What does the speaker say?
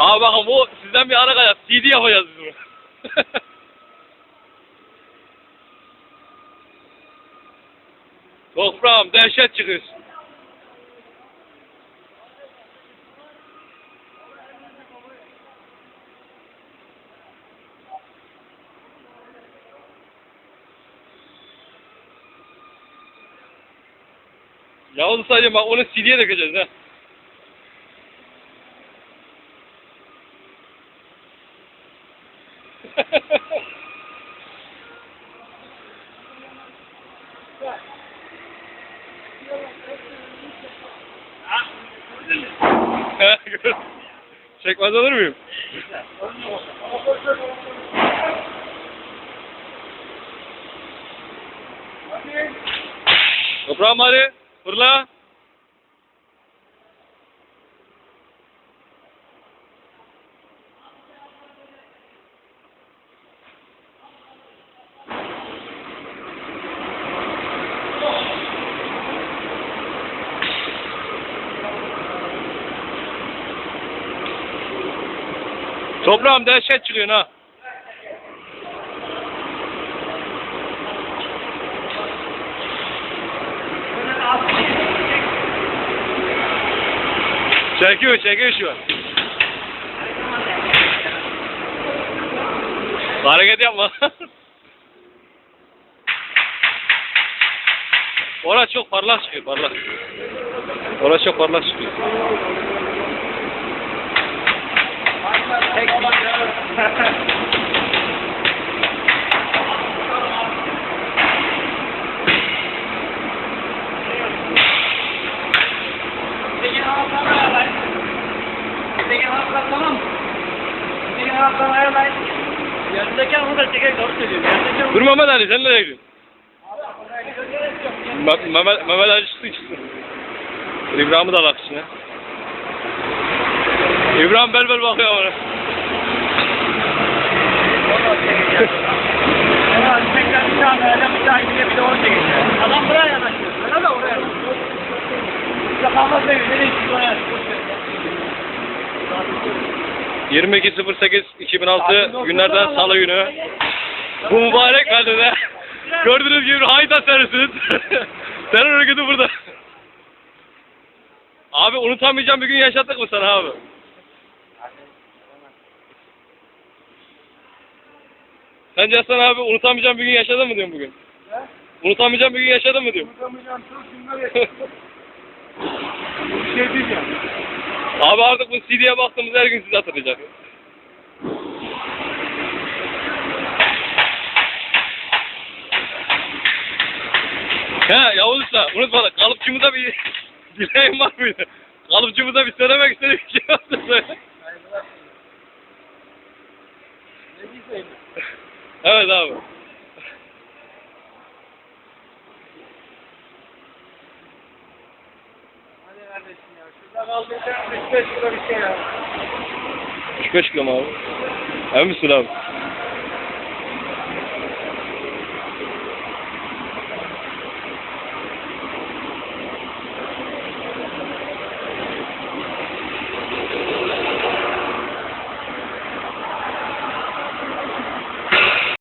Abi bakın bu sizden bir ara kayak. CD yapacağız biz bunu. Toprağım dehşet çıkıyorsun. Yavuz sadece bak onu CD'ye dökeceğiz ha. Çekmez olur muyum? Toprağım hadi. Fırla. Toprağım dehşet çıkıyorsun ha. Çekiyor, çekiyor şu an. Hareket yapma. Orası çok parlak çıkıyor, parlak. Orası çok parlak çıkıyor. Onu Dur Mehmet Ali, sen nereye gidiyorsun? Me- Mehmet, Mehmet Ali çıksın çıksın. İbrahim'i de alak içine. İbrahim bel bel bakıyor. Ama tekrar bir tane öyle bir tane bir de onu çekecek. Adam buraya yanaşıyor. Öyle de oraya. Kalmaz değil. Nereye gidiyor oraya? 22.08.2006 günlerden salı günü. Bu mübarek halde gördüğünüz gibi hayta serisiz. Terör örgütü burada. Abi unutamayacağım bir gün yaşattık mı sana abi? Sence Hasan abi unutamayacağım bir gün yaşadın mı diyorum bugün? Unutamayacağım bir gün yaşadın mı diyorum? Unutamayacağım çok günler yaşadım. Bir şey diyeceğim. Abi artık bu CD'ye baktığımız her gün sizi hatırlayacak. He Yavuz Usta unutma kalıpçımıza bir dileğin var mıydı? Kalıpçımıza bir söylemek istedik bir şey söyle. Ne diyeceğim? Evet abi. Hadi kardeşim ya. Şurada kaldıysan 3-5 kilo bir şey ya. 3-5 kilo mu abi? Emin misin abi?